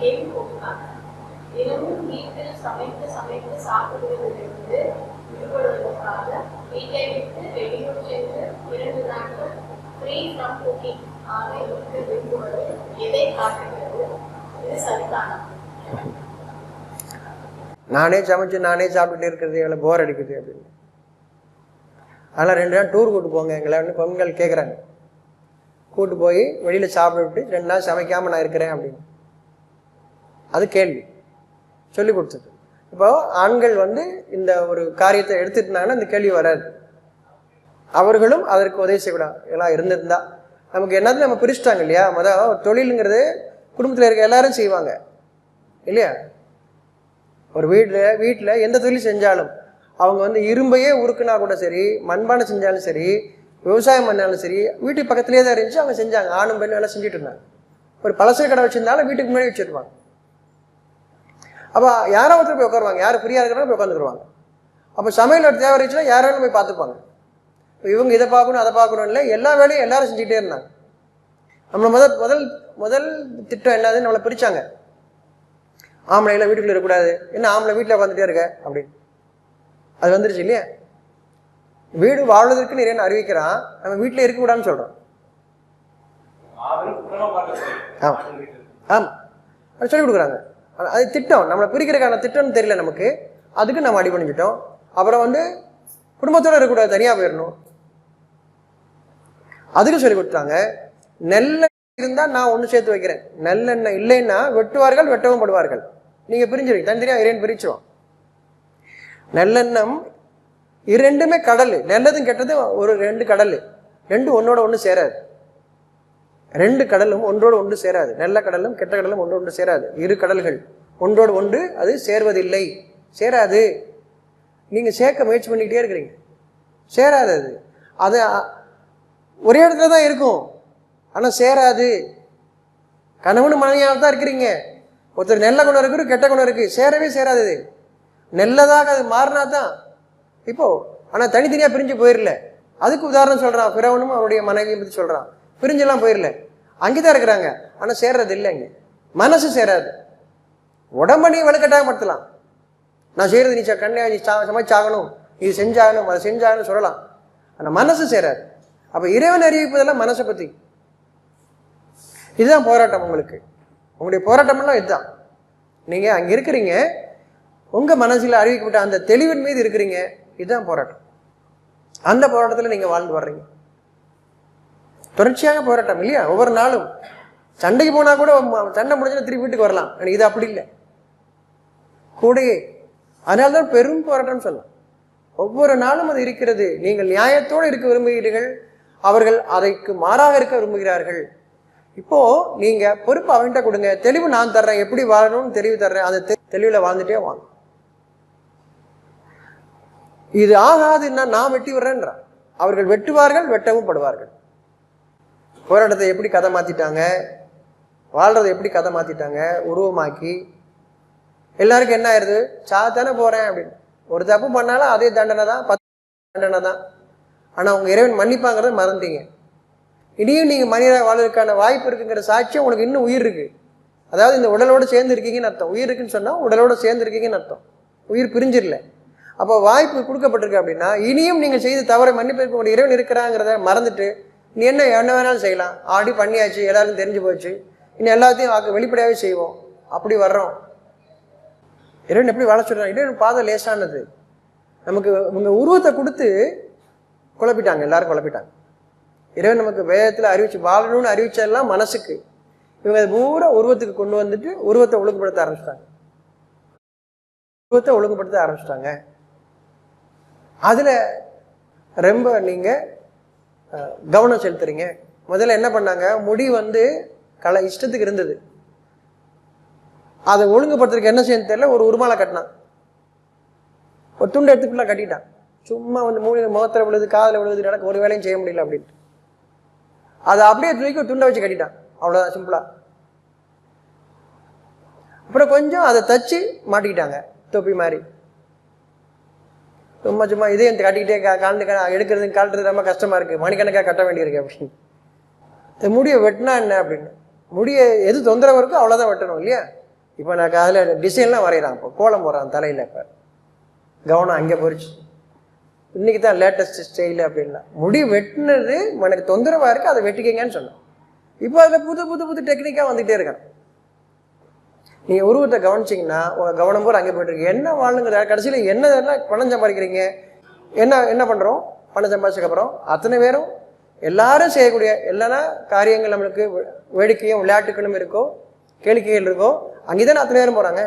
கேள்வி போட்டிருக்காங்க தினமும் வீட்டில் சமைத்து சமைத்து சாப்பிடுவதிலிருந்து விடுபடுவதற்காக வீட்டை விட்டு வெளியூர் சென்று இரண்டு நாட்கள் ஃப்ரீ ஃப்ரம் குக்கிங் ஆக இருக்க விரும்புவது எதை காட்டுகிறது? இது சரிதானா? நானே சமைச்சு நானே சாப்பிட்டுட்டு இருக்கிறது எங்களை போர் அடிக்குது அப்படின்னு. அதனால் ரெண்டு நாள் டூர் கூட்டு போங்க எங்களை வந்து பெண்கள் கேட்குறாங்க கூட்டு போய் வெளியில் சாப்பிட்டு ரெண்டு நாள் சமைக்காமல் நான் இருக்கிறேன் அப்படின்னு. அது கேள்வி. சொல்லி கொடுத்தது. இப்போ ஆண்கள் வந்து இந்த ஒரு காரியத்தை எடுத்துட்டாங்கன்னா இந்த கேள்வி வராது. அவர்களும் அதற்கு உதவி செய்யக்கூடாது எல்லாம் இருந்திருந்தா நமக்கு என்னது நம்ம பிரிச்சுட்டாங்க இல்லையா? மொதல் தொழிலுங்கிறது குடும்பத்தில் இருக்க எல்லாரும் செய்வாங்க. இல்லையா? ஒரு வீட்டில் வீட்டில் எந்த தொழில் செஞ்சாலும் அவங்க வந்து இரும்பையே உருக்குனா கூட சரி மண்பானை செஞ்சாலும் சரி விவசாயம் பண்ணாலும் சரி வீட்டுக்கு பக்கத்துலேயே தான் இருந்துச்சு அவங்க செஞ்சாங்க. ஆணும் பெண்ணும் எல்லாம் செஞ்சுட்டு இருந்தாங்க. ஒரு பழசு கடை வச்சிருந்தாலும் வீட்டுக்கு முன்னாடி வச்சிருப்பாங்க. அப்போ யாரோ ஒருத்தர் போய் உட்காருவாங்க. யார் ஃப்ரீயாக இருக்கிறாங்க போய் உட்காந்துருவாங்க அப்போ சமையல் தேவை இருந்துச்சுன்னா யாரும் போய் பார்த்துப்பாங்க. இப்போ இவங்க இதை பார்க்கணும் அதை பார்க்கணும் இல்லை எல்லா வேலையும் எல்லாரும் செஞ்சுக்கிட்டே இருந்தாங்க. நம்மளை முதல் முதல் முதல் திட்டம் என்னது நம்மளை பிரிச்சாங்க. ஆம்பளைலாம் வீட்டுக்குள்ள இருக்கக்கூடாது. என்ன ஆம்பளை வீட்டில் உட்காந்துட்டே இருக்க? அப்படின்னு அது வந்துருச்சு இல்லையா? வீடு வாழ்வதற்கு நிறைய அறிவிக்கிறான். நம்ம வீட்டில் இருக்கக்கூடாதுன்னு சொல்கிறோம் ஆமாம் ஆமாம் அது சொல்லி கொடுக்குறாங்க. அது திட்டம். நம்மளை பிரிக்கிறதுக்கான திட்டம்னு தெரியல நமக்கு. அதுக்கு நம்ம அடி பண்ணிக்கிட்டோம். அப்புறம் வந்து குடும்பத்தோடு இருக்கக்கூடாது தனியாக போயிடணும். அதுக்கு சொல்லி கொடுத்தாங்க நெல்லெண்ணெய் இருந்தால் நான் ஒன்று சேர்த்து வைக்கிறேன். நெல்லெண்ணெய் இல்லைன்னா வெட்டுவார்கள் வெட்டவும் படுவார்கள். நீங்கள் பிரிஞ்சிருவீங்க. தனித்தனியாக இரண்டு பிரிச்சுவோம் நெல்லெண்ணம் இரண்டுமே கடல். நல்லதும் கெட்டதும் ஒரு ரெண்டு கடல். ரெண்டு ஒன்னோட ஒன்று சேராது. ரெண்டு கடலும் ஒன்றோடு ஒன்று சேராது. நல்ல கடலும் கெட்ட கடலும் ஒன்றோடு ஒன்று சேராது. இரு கடல்கள் ஒன்றோடு ஒன்று அது சேர்வதில்லை. சேராது. நீங்கள் சேர்க்க முயற்சி பண்ணிக்கிட்டே இருக்கிறீங்க. சேராது அது. அது ஒரே இடத்துல தான் இருக்கும். ஆனால் சேராது. கணவன் மனைவியாக தான் இருக்கிறீங்க. ஒருத்தர் நல்ல குணம் இருக்குது கெட்ட குணம் இருக்குது. சேரவே சேராது இது நல்லதாக அது மாறினா தான். இப்போது ஆனால் தனித்தனியாக பிரிஞ்சு போயிடல அதுக்கு உதாரணம் சொல்கிறான் பிறவனும் அவருடைய மனைவியை பற்றி சொல்கிறான் பிரிஞ்செல்லாம் போயிடல அங்கே தான் இருக்கிறாங்க. ஆனால் சேர்றது இல்லைங்க மனசு சேராது. உடம்ப நீ வலுக்கட்டாயப்படுத்தலாம் நான் செய்கிறது நீ கண்ணை நீ சா சமைச்சாகணும். இது செஞ்சாகணும் அதை செஞ்சாகணும் சொல்லலாம். ஆனால் மனசு சேராது. அப்போ இறைவன் அறிவிப்பதெல்லாம் மனசை பற்றி இதுதான் போராட்டம் உங்களுக்கு. உங்களுடைய போராட்டமெல்லாம் இதுதான். நீங்கள் அங்கே இருக்கிறீங்க. உங்கள் மனசில் அறிவிக்கப்பட்ட அந்த தெளிவின் மீது இருக்கிறீங்க. இதுதான் போராட்டம். அந்த போராட்டத்தில் நீங்கள் வாழ்ந்து வர்றீங்க. தொடர்ச்சியாக போராட்டம் இல்லையா? ஒவ்வொரு நாளும். சண்டைக்கு போனால் கூட சண்டை முடிஞ்சுன்னா திருப்பி வீட்டுக்கு வரலாம். எனக்கு இது அப்படி இல்லை. கூடயே அதனால தான் பெரும் போராட்டம்னு சொல்லலாம். ஒவ்வொரு நாளும் அது இருக்கிறது. நீங்கள் நியாயத்தோடு இருக்க விரும்புகிறீர்கள். அவர்கள் அதைக்கு மாறாக இருக்க விரும்புகிறார்கள். இப்போ நீங்க பொறுப்பு அவன்கிட்ட கொடுங்க. தெளிவு நான் தர்றேன். எப்படி வாழணும்னு தெளிவு தர்றேன். அந்த தெ- வாழ்ந்துட்டே வாங்க. இது ஆகாதுன்னா நான் வெட்டி விடுறேன்றான். அவர்கள் வெட்டுவார்கள் வெட்டவும் படுவார்கள். போராட்டத்தை எப்படி கதை மாற்றிட்டாங்க வாழ்கிறத எப்படி கதை மாற்றிட்டாங்க உருவமாக்கி. எல்லாருக்கும் என்ன ஆயிடுது சாத்தானே போகிறேன் அப்படின்னு. ஒரு தப்பு பண்ணாலும் அதே தண்டனை தான் பத்து தண்டனை தான். ஆனால் உங்கள் இறைவன் மன்னிப்பாங்கிறத மறந்தீங்க இனியும் நீங்கள் மனிதராக வாழ்வதற்கான வாய்ப்பு இருக்குங்கிற சாட்சியம் உங்களுக்கு இன்னும் உயிர் இருக்குது அதாவது இந்த உடலோடு சேர்ந்து இருக்கீங்கன்னு அர்த்தம். உயிர் இருக்குன்னு சொன்னால் உடலோடு சேர்ந்து இருக்கீங்கன்னு அர்த்தம். உயிர் பிரிஞ்சிடல. அப்போ வாய்ப்பு கொடுக்கப்பட்டிருக்கு அப்படின்னா இனியும் நீங்கள் செய்து தவறை மன்னிப்பிற்கு உங்களுடைய இறைவன் இருக்கிறாங்கிறத மறந்துட்டு நீ என்ன என்ன வேணாலும் செய்யலாம். ஆடி பண்ணியாச்சு எல்லாரும் தெரிஞ்சு போச்சு. இன்னும் எல்லாத்தையும் வாக்கு வெளிப்படையாகவே செய்வோம். அப்படி வர்றோம். இறைவன் எப்படி வாழ சொல்கிறான் இறைவன் பாதை லேசானது. நமக்கு இவங்க உருவத்தை கொடுத்து குழப்பிட்டாங்க. எல்லாரும் குழப்பிட்டாங்க. இறைவன் நமக்கு வேதத்தில் அறிவிச்சு வாழணும்னு அறிவிச்சதெல்லாம் மனசுக்கு. இவங்க அது பூரா உருவத்துக்கு கொண்டு வந்துட்டு உருவத்தை ஒழுங்குபடுத்த ஆரம்பிச்சிட்டாங்க. உருவத்தை ஒழுங்குபடுத்த ஆரம்பிச்சிட்டாங்க. அதில் ரொம்ப நீங்கள் கவனம் செலுத்துறீங்க. முதல்ல என்ன பண்ணாங்க? முடி வந்து கலை இஷ்டத்துக்கு இருந்தது. அதை ஒழுங்குபடுத்துறதுக்கு என்ன செய்யணும் தெரியல ஒரு உருமாலை கட்டினான். ஒரு துண்டு எடுத்து ஃபுல்லாக கட்டிட்டான். சும்மா வந்து மூணு முகத்தில் விழுது காதில் விழுது நடக்க ஒரு வேலையும் செய்ய முடியல அப்படின்ட்டு. அதை அப்படியே தூக்கி ஒரு துண்டை வச்சு கட்டிட்டான். அவ்வளோதான் சிம்பிளா அப்புறம் கொஞ்சம் அதை தச்சு மாட்டிக்கிட்டாங்க. தொப்பி மாதிரி. சும்மா சும்மா இதயம் கட்டிக்கிட்டே கா காண்டு எடுக்கிறது காட்டுறது ரொம்ப கஷ்டமாக இருக்குது மணிக்கணக்காக கட்ட வேண்டியிருக்கு அப்படின்னு. இந்த முடியை வெட்டினா என்ன அப்படின்னு? முடியை எது தொந்தரவு இருக்கோ அவ்வளோதான் வெட்டணும் இல்லையா? இப்போ நான் அதில் டிசைன்லாம் வரைகிறான். இப்போ கோலம் போடுறான் தலையில் இப்போ. கவனம் அங்கே போயிடுச்சு. இன்றைக்கி தான் லேட்டஸ்ட் ஸ்டைல் அப்படின்லாம் முடி வெட்டினது எனக்கு தொந்தரவாக இருக்குது அதை வெட்டிக்கங்கன்னு சொன்னேன். இப்போ அதில் புது புது புது டெக்னிக்காக வந்துகிட்டே இருக்கான். நீங்கள் உருவத்தை கவனிச்சிங்கன்னா உங்கள் கவனம் போகிற அங்கே போயிட்டுருக்கு என்ன வாழணுங்கிற கடைசியில் என்ன இதெல்லாம் பணம் சம்பாதிக்கிறீங்க? என்ன என்ன பண்ணுறோம் பணம் சம்பாதிச்சதுக்கப்புறம் அத்தனை பேரும் எல்லாரும் செய்யக்கூடிய எல்லா காரியங்கள் நம்மளுக்கு வே- வேடிக்கையும் விளையாட்டுகளும் இருக்கோ கேளிக்கைகள் இருக்கோ அங்கே தானே அத்தனை பேரும் போகிறாங்க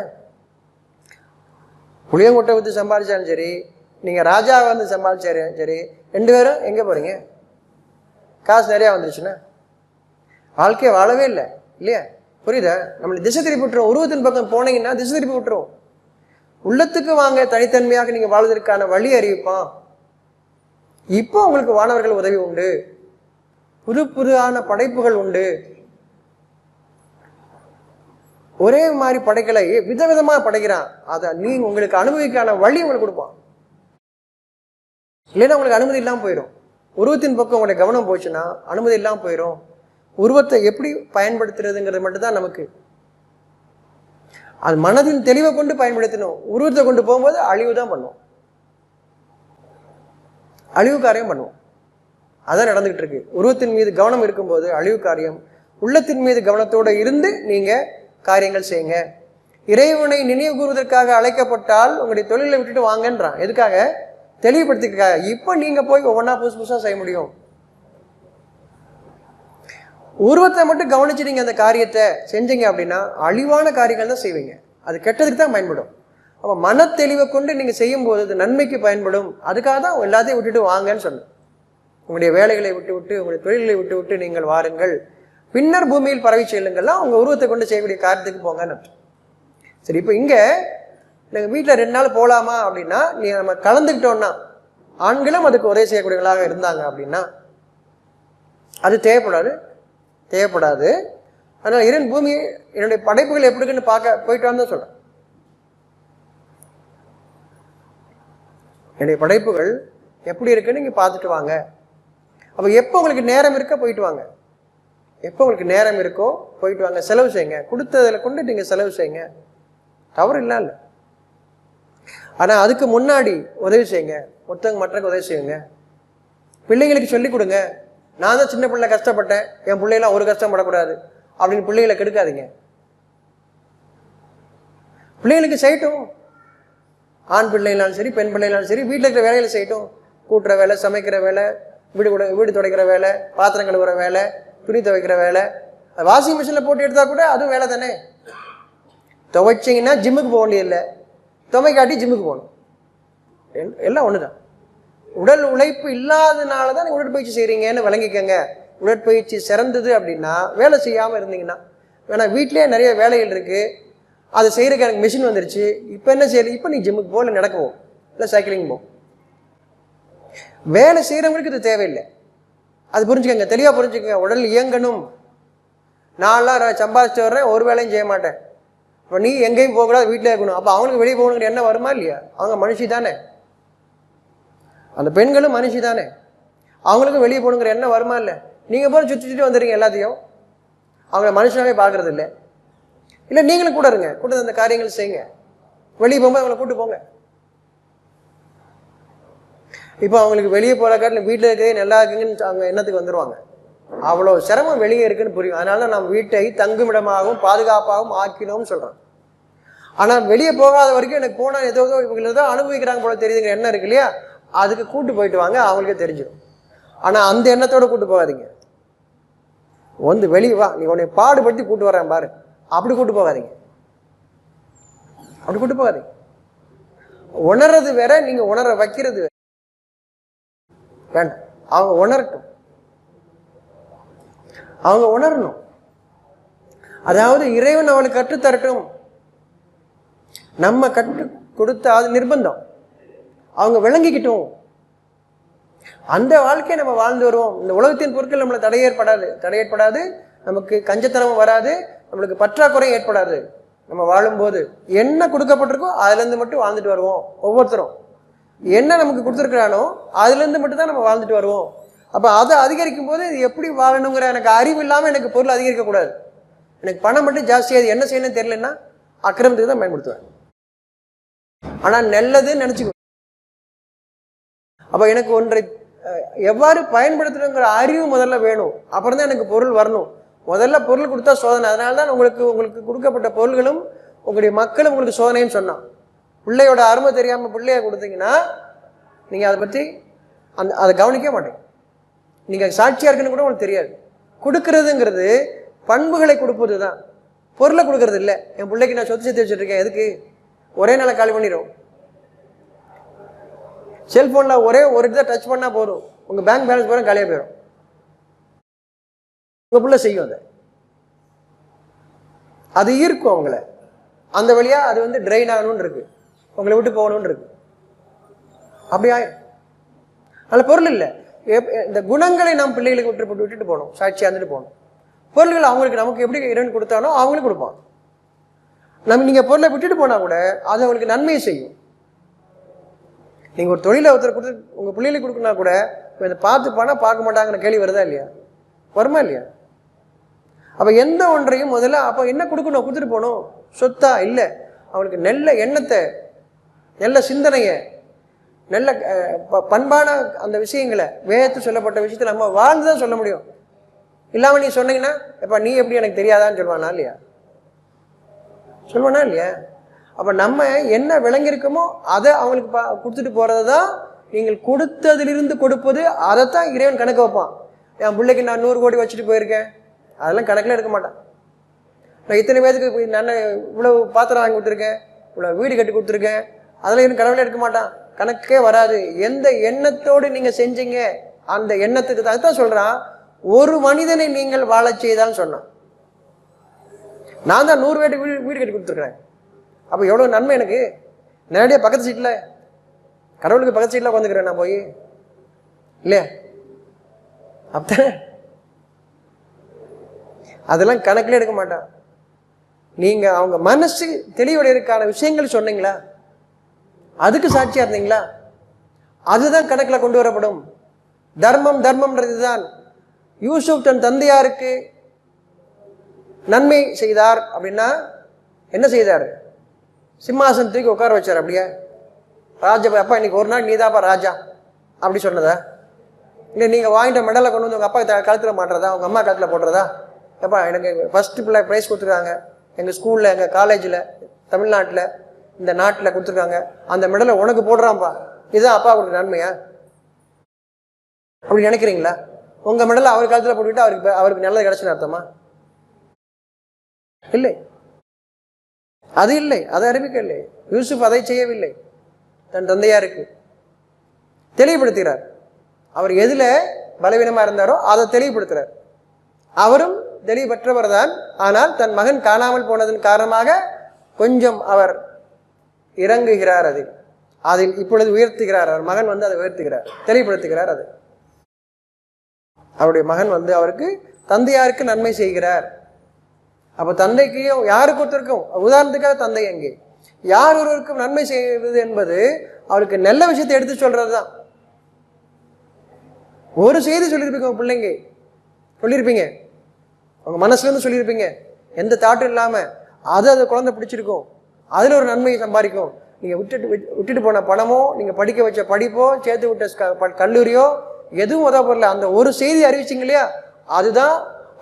புளியங்கொட்டை விற்று சம்பாதிச்சாலும் சரி நீங்கள் ராஜா வந்து சம்பாதிச்சாலும் சரி ரெண்டு பேரும் எங்கே போகிறீங்க காசு நிறையா வந்துருச்சுன்னா? வாழ்க்கையை வாழவே இல்லை இல்லையா? புரியுதா? நம்மளை திசை திருப்பி விட்டுரும். உருவத்தின் பக்கம் போனீங்கன்னா திசை திருப்பி விட்டுரும். உள்ளத்துக்கு வாங்க தனித்தன்மையாக நீங்கள் வாழ்வதற்கான வழி அறிவிப்பான் இப்போ உங்களுக்கு வானவர்கள் உதவி உண்டு. புது புதுவான படைப்புகள் உண்டு. ஒரே மாதிரி படைக்கலை. விதவிதமா படைக்கிறான். அதை நீ உங்களுக்கு அனுபவிக்கான வழி உங்களுக்கு கொடுப்பான். இல்லைன்னா உங்களுக்கு அனுமதி இல்லாமல் போயிடும். உருவத்தின் பக்கம் உங்களுடைய கவனம் போச்சுன்னா அனுமதி இல்லாமல் போயிடும். உருவத்தை எப்படி பயன்படுத்துறதுங்கிறது மட்டும்தான் நமக்கு. அது மனதின் தெளிவை கொண்டு பயன்படுத்தணும். உருவத்தை கொண்டு போகும்போது அழிவு தான் பண்ணுவோம் அழிவு காரியம் பண்ணுவோம் அதான் நடந்துகிட்டு இருக்கு. உருவத்தின் மீது கவனம் இருக்கும்போது அழிவு காரியம் உள்ளத்தின் மீது கவனத்தோடு இருந்து நீங்க காரியங்கள் செய்யுங்க. இறைவனை நினைவு கூறுவதற்காக அழைக்கப்பட்டால் உங்களுடைய தொழிலை விட்டுட்டு வாங்கன்றான். எதுக்காக? தெளிவுபடுத்திக்காக இப்போ நீங்க போய் ஒவ்வொன்றா புதுசு புதுசாக செய்ய முடியும். உருவத்தை மட்டும் கவனிச்சு நீங்கள் அந்த காரியத்தை செஞ்சீங்க அப்படின்னா அழிவான காரியங்கள் தான் செய்வீங்க. அது கெட்டதுக்கு தான் பயன்படும். அப்போ மனத்தெளிவை கொண்டு நீங்கள் செய்யும்போது அது நன்மைக்கு பயன்படும். அதுக்காக தான் எல்லாத்தையும் விட்டுட்டு வாங்கன்னு சொன்னேன். உங்களுடைய வேலைகளை விட்டு விட்டு உங்களுடைய தொழில்களை விட்டு விட்டு நீங்கள் வாருங்கள். பின்னர் பூமியில் பரவி செல்லுங்கள்லாம் உங்கள் உருவத்தை கொண்டு செய்யக்கூடிய காரியத்துக்கு போங்கன்னு சரி இப்போ இங்கே நீங்கள் வீட்டில் ரெண்டு நாள் போகலாமா அப்படின்னா நீ நம்ம கலந்துக்கிட்டோன்னா ஆண்களும் அதுக்கு உதவி செய்யக்கூடியவங்களாக இருந்தாங்க அப்படின்னா அது தேவைப்படாது. தேவைப்படாது. அதனால் இரண் பூமி என்னுடைய படைப்புகள் எப்படி இருக்குன்னு பார்க்க போயிட்டு வந்து சொல்கிறேன் என்னுடைய படைப்புகள் எப்படி இருக்குன்னு நீங்கள் பார்த்துட்டு வாங்க. அப்போ எப்போ உங்களுக்கு நேரம் இருக்க போயிட்டு வாங்க. எப்போ உங்களுக்கு நேரம் இருக்கோ போயிட்டு வாங்க. செலவு செய்யுங்க. கொடுத்ததில் கொண்டு நீங்கள் செலவு செய்யுங்க. தவறு இல்லை இல்லை. ஆனால் அதுக்கு முன்னாடி உதவி செய்யுங்க. ஒருத்தவங்க மற்றவங்க உதவி செய்யுங்க. பிள்ளைங்களுக்கு சொல்லிக் கொடுங்க. நான் தான் சின்ன பிள்ளை கஷ்டப்பட்டேன். என் பிள்ளைலாம் ஒரு கஷ்டம் படக்கூடாது. அப்படின்னு பிள்ளைகளை கெடுக்காதீங்க. பிள்ளைகளுக்கு செய்யட்டும். ஆண் பிள்ளைனாலும் சரி பெண் பிள்ளைனாலும் சரி வீட்டில் இருக்கிற வேலைகளை செய்யட்டும். கூட்டுற வேலை சமைக்கிற வேலை வீடு கூட வீடு துடைக்கிற வேலை பாத்திரம் கழுவுற வேலை துணி துவைக்கிற வேலை. வாஷிங் மிஷினில் போட்டு எடுத்தால் கூட அதுவும் வேலை தானே. துவைச்சிங்கன்னா ஜிம்முக்கு போக வேண்டியதில்லை. துவைக்காட்டி ஜிம்முக்கு போகணும். எல்லாம் ஒன்று தான் உடல் உழைப்பு இல்லாதனால தான் நீங்கள் உடற்பயிற்சி செய்கிறீங்கன்னு விளங்கிக்கங்க. உடற்பயிற்சி சிறந்தது அப்படின்னா வேலை செய்யாமல் இருந்தீங்கன்னா வேணா வீட்டிலேயே நிறைய வேலைகள் இருக்குது அது செய்கிறதுக்கு எனக்கு மிஷின் வந்துருச்சு. இப்போ என்ன செய்யறது? இப்போ நீ ஜிம்முக்கு போ இல்லை இல்லை சைக்கிளிங் போ. வேலை செய்கிறவங்களுக்கு இது தேவையில்லை. அது புரிஞ்சுக்கங்க தெளிவாக புரிஞ்சுக்கங்க. உடல் இயங்கணும். நான்லாம் சம்பாதிச்சு வர்றேன் ஒரு வேலையும் செய்ய மாட்டேன். இப்போ நீ எங்கேயும் போகக்கூடாது வீட்டில் இருக்கணும். அப்போ அவங்களுக்கு வெளியே போகணுங்கிற என்ன வருமா இல்லையா? அவங்க மனுஷி தானே. அந்த பெண்களும் மனுஷி தானே? அவங்களுக்கும் வெளியே போகணுங்கிற என்ன வருமா இல்லை? நீங்கள் போய் சுற்றி சுற்றி வந்துடுறீங்க எல்லாத்தையும். அவங்கள மனுஷனாகவே பார்க்கறது இல்லை. இல்லை நீங்களும் கூட இருங்க. கூட அந்த காரியங்கள் செய்யுங்க. வெளியே போகும்போது அவங்கள கூட்டு போங்க. இப்போ அவங்களுக்கு வெளியே போகிற காட்டில் வீட்டில் இருக்கிறதே நல்லா இருக்குங்கன்னு அவங்க எண்ணத்துக்கு வந்துடுவாங்க அவ்வளோ சிரமம் வெளியே இருக்குன்னு புரியும். அதனால நாம் வீட்டை தங்குமிடமாகவும் பாதுகாப்பாகவும் ஆக்கினோம்னு சொல்கிறோம் ஆனால் வெளியே போகாத வரைக்கும் எனக்கு போனால் ஏதோ ஏதோ இவங்களை தான் அனுபவிக்கிறாங்க போல தெரியுதுங்க எண்ணம் இருக்கு இல்லையா? அதுக்கு கூட்டு போயிட்டு வாங்க அவங்களுக்கே தெரிஞ்சிடும். ஆனால் அந்த எண்ணத்தோட கூட்டு போகாதீங்க. வந்து வெளியே வா நீ உன்னை பாடுபடுத்தி கூட்டு வரேன் பாரு. அப்படி கூட்டு போகாதீங்க. அப்படி கூட்டு போகாதீங்க. உணர்றது வேற நீங்க உணர வைக்கிறது வேற. வேண்டாம். அவங்க உணரட்டும். அவங்க உணரணும். அதாவது இறைவன் அவனுக்கு கற்றுத்தரட்டும். நம்ம கற்று கொடுத்த அது நிர்பந்தம். அவங்க விளங்கிக்கிட்டும். அந்த வாழ்க்கையை நம்ம வாழ்ந்து வருவோம். இந்த உலகத்தின் பொருட்கள் நம்மளை தடை ஏற்படாது. தடை ஏற்படாது. நமக்கு கஞ்சத்தனமும் வராது. நம்மளுக்கு பற்றாக்குறை ஏற்படாது. நம்ம வாழும்போது என்ன கொடுக்கப்பட்டிருக்கோ அதுலேருந்து மட்டும் வாழ்ந்துட்டு வருவோம். ஒவ்வொருத்தரும். என்ன நமக்கு கொடுத்துருக்குறானோ அதுலேருந்து மட்டும் தான் நம்ம வாழ்ந்துட்டு வருவோம். அப்போ அதை அதிகரிக்கும் போது இது எப்படி வாழணுங்கிற எனக்கு அறிவு இல்லாமல் எனக்கு பொருள் அதிகரிக்கக்கூடாது. எனக்கு பணம் மட்டும் ஜாஸ்தியாக என்ன செய்யணும்னு தெரியலன்னா அக்கிரமத்துக்கு தான் பயன்படுத்துவேன். ஆனால் நல்லதுன்னு நினச்சிக்கோ. அப்போ எனக்கு ஒன்றை எவ்வாறு பயன்படுத்தணுங்கிற அறிவு முதல்ல வேணும். அப்புறம் தான் எனக்கு பொருள் வரணும். முதல்ல பொருள் கொடுத்தா சோதனை. அதனால தான் உங்களுக்கு உங்களுக்கு கொடுக்கப்பட்ட பொருள்களும் உங்களுடைய மக்களும் உங்களுக்கு சோதனைன்னு சொன்னான். பிள்ளையோட அருமை தெரியாமல் பிள்ளைய கொடுத்தீங்கன்னா நீங்கள் அதை பற்றி அந்த அதை கவனிக்க மாட்டீங்க. நீங்கள் சாட்சியாக இருக்குன்னு கூட உங்களுக்கு தெரியாது. கொடுக்கறதுங்கிறது பண்புகளை கொடுப்பது தான் பொருளை கொடுக்கறது இல்லை. என் பிள்ளைக்கு நான் சொத்து சேர்த்து வச்சுருக்கேன் எதுக்கு? ஒரே நாளை காலி பண்ணிடும் செல்ஃபோனில் ஒரே ஒரு இடத்த டச் பண்ணால் போதும். உங்கள் பேங்க் பேலன்ஸ் போகிற காலியாக போயிடும் உங்கள் பிள்ளை செய்யும் அதை. அது ஈர்க்கும் அவங்கள. அந்த வழியாக அது வந்து ட்ரெயின் ஆகணும்னு இருக்கு. உங்களை விட்டு போகணும்னு இருக்கு. அப்படி ஆயிடும் அதில் பொருள் இல்லை. எப்- இந்த குணங்களை நாம் பிள்ளைகளுக்கு விட்டு போட்டு விட்டுட்டு போகணும். சாட்சியாக இருந்துட்டு போகணும். பொருள்கள் அவங்களுக்கு நமக்கு எப்படி இறைவன் கொடுத்தானோ அவங்களும் கொடுப்பான். நம்ம நீங்கள் பொருளை விட்டுட்டு போனால் கூட அது அவங்களுக்கு நன்மையை செய்யும். நீங்கள் ஒரு தொழிலை ஒருத்தர் கொடுத்து உங்கள் பிள்ளைகளுக்கு கொடுக்குனா கூட இப்போ இதை பார்த்து போனால் பார்க்க மாட்டாங்கிற கேள்வி வருதா இல்லையா? வருமா இல்லையா? அப்போ எந்த ஒன்றையும் முதல்ல அப்போ என்ன கொடுக்கணும்? கொடுத்துட்டு போகணும். சொத்தா? இல்லை. அவனுக்கு நல்ல எண்ணத்தை நல்ல சிந்தனையை நல்ல ப- பண்பான அந்த விஷயங்களை வேகத்து சொல்லப்பட்ட விஷயத்தை நம்ம வாழ்ந்து தான் சொல்ல முடியும். இல்லாமல் நீ சொன்னீங்கன்னா இப்போ நீ எப்படி எனக்கு தெரியாதான்னு சொல்லுவானா இல்லையா? சொல்லுவானா இல்லையா? அப்போ நம்ம என்ன விளங்கியிருக்கோமோ அதை அவங்களுக்கு பா கொடுத்துட்டு போகிறது தான் நீங்கள் கொடுத்ததிலிருந்து கொடுப்பது அதைத்தான் இறைவன் கணக்கு வைப்பான். என் பிள்ளைக்கு நான் நூறு கோடி வச்சுட்டு போயிருக்கேன். அதெல்லாம் கணக்கில் எடுக்க மாட்டான். நான் இத்தனை பேருக்கு நான் இவ்வளோ பாத்திரம் வாங்கி கொடுத்துருக்கேன் இவ்வளோ வீடு கட்டி கொடுத்துருக்கேன். அதெல்லாம் இன்னும் கணக்கில் எடுக்க மாட்டான். கணக்கே வராது. எந்த எண்ணத்தோடு நீங்கள் செஞ்சீங்க அந்த எண்ணத்துக்கு தான் அதுதான் சொல்கிறான் ஒரு மனிதனை நீங்கள் வாழச் செய்தான்னு சொன்னான். நான் தான் நூறு வீடு வீடு வீடு கட்டி கொடுத்துருக்குறேன். அப்போ எவ்வளோ நன்மை எனக்கு? நேரடியாக பக்கத்து சீட்டில் கடவுளுக்கு பக்கத்து சீட்டில் உட்காந்துக்கிறேன் நான் போய். இல்லையா? அப்ப அதெல்லாம் கணக்கில் எடுக்க மாட்டான். நீங்கள் அவங்க மனசு தெளிவடைறதுக்கான விஷயங்கள் சொன்னீங்களா? அதுக்கு சாட்சியாக இருந்தீங்களா? அதுதான் கணக்கில் கொண்டு வரப்படும். தர்மம் தர்மம்ன்றது தான். யூசுப் தன் தந்தையாருக்கு நன்மை செய்தார் அப்படின்னா என்ன செய்தார்? சிம்மாசன் தூக்கி உட்கார வச்சார் அப்படியே. ராஜா அப்பா இன்னைக்கு ஒரு நாள் நீதாப்பா ராஜா அப்படி சொன்னதா? இல்லை நீங்கள் வாங்கிட்ட மெடலை கொண்டு வந்து உங்கள் அப்பா த- மாட்டுறதா? உங்கள் அம்மா கழுத்தில் போடுறதா? அப்பா எனக்கு ஃபஸ்ட்டு பிள்ளை ப்ரைஸ் கொடுத்துருக்காங்க. எங்கள் ஸ்கூலில் எங்கள் காலேஜில் தமிழ்நாட்டில் இந்த நாட்டில் கொடுத்துருக்காங்க. அந்த மெடலை உனக்கு போடுறான்ப்பா. இதுதான் அப்பா அவருக்கு நன்மையா? அப்படி நினைக்கிறீங்களா? உங்கள் மெடலை அவர் காலத்தில் போட்டுக்கிட்டு அவருக்கு அவருக்கு நல்லது கிடச்சுன்னு அர்த்தமா? இல்லை. அது இல்லை அதை அறிவிக்கவில்லை யூசுப் அதை செய்யவில்லை. தன் தந்தையாருக்கு தெளிவுபடுத்துகிறார். அவர் எதில் பலவீனமாக இருந்தாரோ அதை தெளிவுபடுத்துகிறார். அவரும் தெளிவற்றவர் தான் ஆனால் தன் மகன் காணாமல் போனதன் காரணமாக கொஞ்சம் அவர் இறங்குகிறார் அதில். அதில் இப்பொழுது உயர்த்துகிறார் அவர். மகன் வந்து அதை உயர்த்துகிறார். தெளிவுபடுத்துகிறார் அது. அவருடைய மகன் வந்து அவருக்கு தந்தையாருக்கு நன்மை செய்கிறார். அப்போ தந்தைக்கையும் யாருக்கு ஒருத்தருக்கும்? உதாரணத்துக்காக தந்தை எங்கே யார் ஒருவருக்கும் நன்மை செய்வது என்பது அவருக்கு நல்ல விஷயத்தை எடுத்து சொல்கிறது தான் ஒரு செய்தி சொல்லியிருப்பீங்க உங்கள் பிள்ளைங்க சொல்லியிருப்பீங்க. உங்கள் மனசுலேருந்து சொல்லியிருப்பீங்க. எந்த தாட்டும் இல்லாமல் அது அந்த குழந்தை பிடிச்சிருக்கும். அதில் ஒரு நன்மையை சம்பாதிக்கும். நீங்கள் விட்டுட்டு விட்டுட்டு போன பணமோ நீங்கள் படிக்க வச்ச படிப்போ சேர்த்து விட்ட கல்லூரியோ எதுவும் உதவ போடல அந்த ஒரு செய்தி அறிவிச்சிங்க இல்லையா? அதுதான்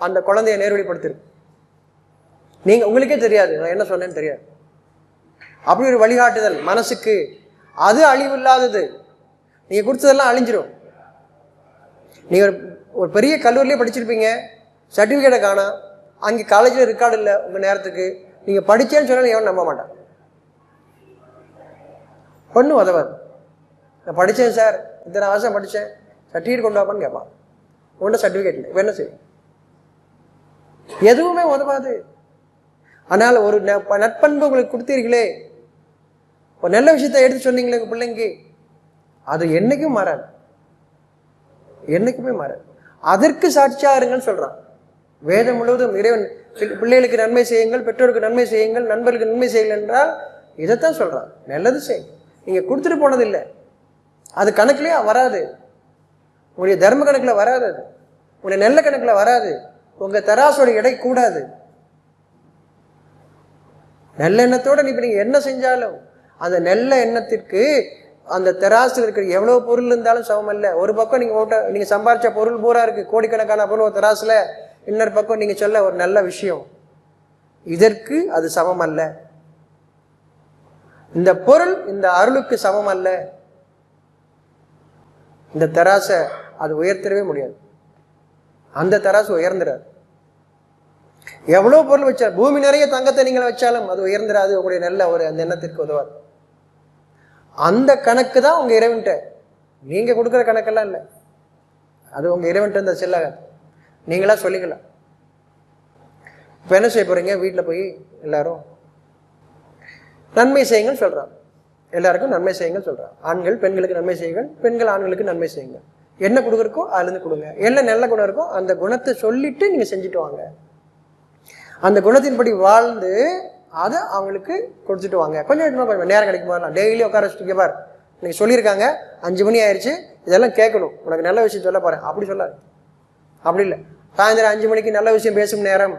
அந்த குழந்தைய நேர்வழிப்படுத்திருக்கு நீங்கள் உங்களுக்கே தெரியாது. நான் என்ன சொன்னேன்னு தெரியாது. அப்படி ஒரு வழிகாட்டுதல் மனசுக்கு அது அழிவு இல்லாதது நீங்கள் கொடுத்ததெல்லாம் அழிஞ்சிடும் நீங்கள் ஒரு ஒரு பெரிய கல்லூரியிலே படிச்சிருப்பீங்க சர்டிஃபிகேட்டை காணா அங்கே காலேஜில் ரெக்கார்டு இல்லை உங்கள் நேரத்துக்கு. நீங்கள் படித்தேன்னு சொன்னாலும் எவன் நம்ப மாட்டான். ஒன்றும் உதவாது. நான் படித்தேன் சார் இத்தனை வருஷம் படித்தேன் சர்டிஃபிகேட் கொண்டு வாப்பான்னு கேட்பான். ஒன்றும் சர்டிஃபிகேட் இல்லை. என்ன செய்யும்? எதுவுமே உதவாது. ஆனால் ஒரு நட்பண்பு ப- உங்களுக்கு கொடுத்தீர்களே. ஒரு நல்ல விஷயத்த எடுத்து சொன்னீங்களே உங்கள் பிள்ளைங்க அது என்னைக்கும் மாறாது. என்னைக்குமே மாறாது. அதற்கு சாட்சியா இருங்கன்னு சொல்றான். வேதம் முழுவதும் இறைவன் பிள்ளைகளுக்கு நன்மை செய்யுங்கள் பெற்றோருக்கு நன்மை செய்யுங்கள் நண்பர்களுக்கு நன்மை செய்யுங்கள் என்றால் இதைத்தான் சொல்றான். நல்லது செய்யுங்க நீங்க கொடுத்துட்டு போனதில்லை. அது கணக்குலயே வராது. உங்களுடைய தர்ம கணக்குல வராது அது. உங்களுடைய நல்ல கணக்குல வராது. உங்க தராசோட எடை கூடாது. நல்லெண்ணத்தோடு நீ இப்போ நீங்கள் என்ன செஞ்சாலும் அந்த நல்ல எண்ணத்திற்கு அந்த தெராசில் இருக்கிற எவ்வளோ பொருள் இருந்தாலும் சமம் இல்லை. ஒரு பக்கம் நீங்கள் ஓட்ட நீங்கள் சம்பாரித்த பொருள் பூரா இருக்குது கோடிக்கணக்கான பொருள் ஒரு தெராசில் இன்னொரு பக்கம் நீங்கள் சொல்ல ஒரு நல்ல விஷயம். இதற்கு அது சமம் அல்ல. இந்த பொருள் இந்த அருளுக்கு சமம் அல்ல. இந்த தராசை அது உயர்த்திடவே முடியாது. அந்த தராசு உயர்ந்துடாது எவ்வளோ பொருள் வச்சாலும் பூமி நிறைய தங்கத்தை நீங்கள் வச்சாலும் அது உயர்ந்துடாது உங்களுடைய நல்ல ஒரு அந்த எண்ணத்திற்கு உதவாது. அந்த கணக்கு தான் உங்கள் இறைவன்ட்ட நீங்கள் கொடுக்குற கணக்கெல்லாம் இல்லை. அது உங்கள் இறைவன்ட்ட இந்த செல்லாகாது. நீங்களாக சொல்லிக்கலாம். இப்போ என்ன செய்ய போகிறீங்க வீட்டில் போய் எல்லாரும் நன்மை செய்யுங்கள் சொல்கிறான் எல்லாருக்கும் நன்மை செய்யுங்கள் சொல்கிறான் ஆண்கள் பெண்களுக்கு நன்மை செய்யுங்கள் பெண்கள் ஆண்களுக்கு நன்மை செய்யுங்கள். என்ன கொடுக்குறக்கோ அதுலேருந்து கொடுங்க. என்ன நல்ல குணம் இருக்கோ அந்த குணத்தை சொல்லிவிட்டு நீங்கள் செஞ்சுட்டு வாங்க. அந்த குணத்தின்படி வாழ்ந்து அதை அவங்களுக்கு கொடுத்துட்டு வாங்க. கொஞ்சம் எடுத்துனா கொஞ்சம் நேரம் கிடைக்கும் போதெல்லாம் டெய்லி உட்கார வச்சுட்டு பார். நீங்கள் சொல்லியிருக்காங்க. அஞ்சு மணி ஆயிடுச்சு இதெல்லாம் கேட்கணும். உனக்கு நல்ல விஷயம் சொல்ல போகிறேன் அப்படி சொல்லாது அப்படி இல்லை. சாயந்தரம் அஞ்சு மணிக்கு நல்ல விஷயம் பேசும் நேரம்.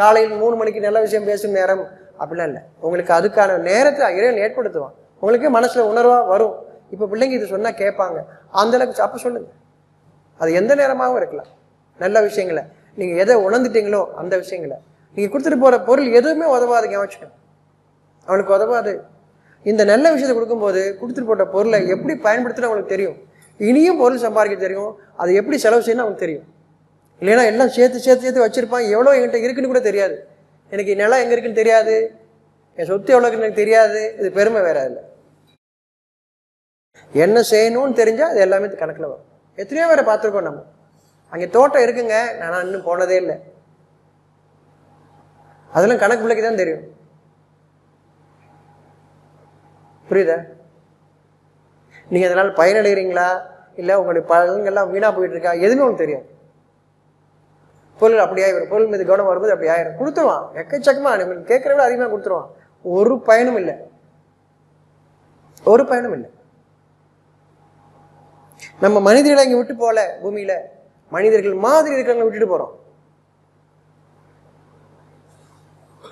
காலையில் மூணு மணிக்கு நல்ல விஷயம் பேசும் நேரம். அப்படிலாம் இல்லை. உங்களுக்கு அதுக்கான நேரத்தை இறைவன் ஏற்படுத்துவான். உங்களுக்கு மனசில் உணர்வாக வரும். இப்போ பிள்ளைங்க இது சொன்னால் கேட்பாங்க. அந்தளவுக்கு அப்போ சொல்லுங்க. அது எந்த நேரமாகவும் இருக்கலாம். நல்ல விஷயங்களை. நீங்கள் எதை உணர்ந்துட்டீங்களோ அந்த விஷயங்களை. நீங்கள் கொடுத்துட்டு போகிற பொருள் எதுவுமே உதவாது வச்சுக்கோங்க அவனுக்கு உதவாது. இந்த நல்ல விஷயத்தை கொடுக்கும்போது கொடுத்துட்டு போட்ட பொருளை எப்படி பயன்படுத்தினா அவனுக்கு தெரியும். இனியும் பொருள் சம்பாதிக்க தெரியும். அதை எப்படி செலவு செய்யணும் அவனுக்கு தெரியும். இல்லைன்னா எல்லாம் சேர்த்து சேர்த்து சேர்த்து வச்சிருப்பான். எவ்வளோ என்கிட்ட இருக்குன்னு கூட தெரியாது. எனக்கு நிலம் எங்கே இருக்குன்னு தெரியாது. என் சொத்து எவ்வளோ எனக்கு தெரியாது. இது பெருமை வேற இல்லை என்ன செய்யணும்னு தெரிஞ்சால் அது எல்லாமே கணக்கில் வரும். எத்தனையோ பேரை பார்த்துருக்கோம் நம்ம. அங்கே தோட்டம் இருக்குங்க. நான் இன்னும் போனதே இல்லை. அதெல்லாம் கணக்கு பிள்ளைக்கு தான் தெரியும். புரியுதா? நீங்கள் அதனால் பயனடைகிறீங்களா? இல்லை உங்களுடைய பலன்கள்லாம் வீணாக போயிட்டு இருக்கா எதுவுமே உங்களுக்கு தெரியும் பொருள் அப்படி ஆயிடும் பொருள் மீது கவனம் வரும்போது அப்படி ஆயிரும். கொடுத்துருவான். எக்கச்சக்கமா. உங்களுக்கு கேட்குற விட அதிகமாக கொடுத்துருவான். ஒரு பயனும் இல்லை. ஒரு பயனும் இல்லை. நம்ம மனிதர்களை இங்கே விட்டு போகல. பூமியில். மனிதர்கள் மாதிரி இருக்கிறவங்களை விட்டுட்டு போகிறோம்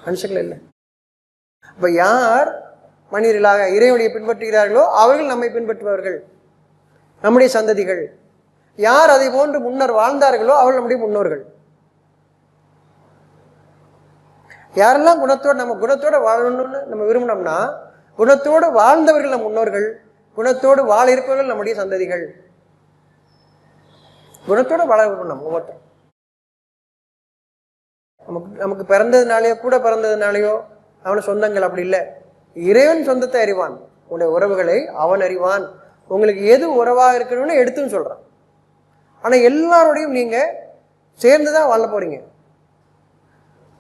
மனுஷங்கள் இல்லை. அப்ப யார் மனிதர்களாக இறைவனையை பின்பற்றுகிறார்களோ அவர்கள் நம்மை பின்பற்றுபவர்கள். நம்முடைய சந்ததிகள். யார் அதை போன்று முன்னர் வாழ்ந்தார்களோ அவர்கள் நம்முடைய முன்னோர்கள். யாரெல்லாம் குணத்தோடு நம்ம குணத்தோடு வாழணும்னு நம்ம விரும்பினோம்னா குணத்தோடு வாழ்ந்தவர்கள் நம் முன்னோர்கள் குணத்தோடு வாழ இருப்பவர்கள் நம்முடைய சந்ததிகள். குணத்தோடு வாழ நம்ம ஒவ்வொருத்தரும். நமக்கு நமக்கு பிறந்ததுனாலேயோ கூட பிறந்ததுனாலேயோ அவன சொந்தங்கள் அப்படி இல்லை. இறைவன் சொந்தத்தை அறிவான். உன்னுடைய உறவுகளை அவன் அறிவான். உங்களுக்கு எது உறவாக இருக்கணும்னு எடுத்துன்னு சொல்கிறான் ஆனால் எல்லாரோடையும் நீங்கள் சேர்ந்து தான் வாழ போகிறீங்க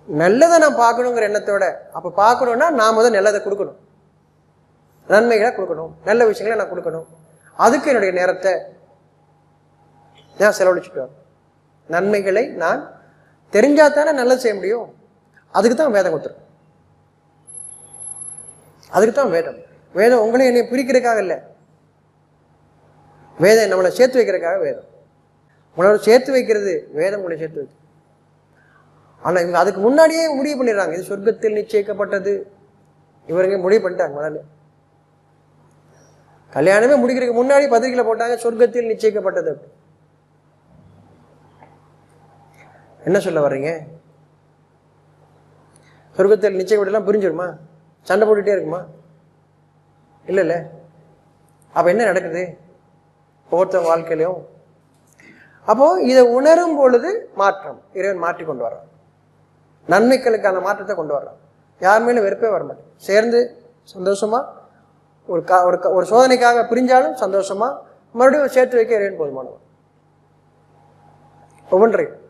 நல்லதை நான் பார்க்கணுங்கிற எண்ணத்தோட அப்போ பார்க்கணுன்னா நான் முதல் நல்லதை கொடுக்கணும். நன்மைகளை கொடுக்கணும். நல்ல விஷயங்களை நான் கொடுக்கணும். அதுக்கு என்னுடைய நேரத்தை நான் செலவழிச்சுட்டு நன்மைகளை நான் தெரிஞ்சா தானே நல்லது செய்ய முடியும்? அதுக்கு தான் வேதம் கொடுத்துரும் அதுக்கு தான் வேதம். வேதம் உங்களையும் என்னை பிரிக்கிறதுக்காக இல்லை. வேதம் நம்மளை சேர்த்து வைக்கிறதுக்காக வேதம். உங்களோட சேர்த்து வைக்கிறது வேதம் உங்களை சேர்த்து வைக்கும். ஆனால் இவங்க அதுக்கு முன்னாடியே முடிவு பண்ணிடுறாங்க. இது சொர்க்கத்தில் நிச்சயிக்கப்பட்டது. இவருங்க முடிவு பண்ணிட்டாங்க முதல்ல. கல்யாணமே முடிக்கிறதுக்கு முன்னாடி பத்திரிக்கையில் போட்டாங்க சொர்க்கத்தில் நிச்சயிக்கப்பட்டது அப்படி. என்ன சொல்ல வர்றீங்க? சொர்க்கத்தில் நிச்சயப்பட்டெல்லாம் புரிஞ்சிருமா? சண்டை போட்டுகிட்டே இருக்குமா? இல்லை இல்லை. அப்போ என்ன நடக்குது? ஒவ்வொருத்தவங்க வாழ்க்கையிலையும். அப்போது இதை உணரும் பொழுது மாற்றம். இறைவன் மாற்றி கொண்டு வர்றான். நன்மைகளுக்கான மாற்றத்தை கொண்டு வர்றான். யார் மேலும் வெறுப்பே வர மாட்டேன் சேர்ந்து சந்தோஷமாக ஒரு கா ஒரு க- ஒரு சோதனைக்காக பிரிஞ்சாலும் சந்தோஷமாக மறுபடியும் சேர்த்து வைக்க இறைவன் போதுமானவன் ஒவ்வொன்றையும்.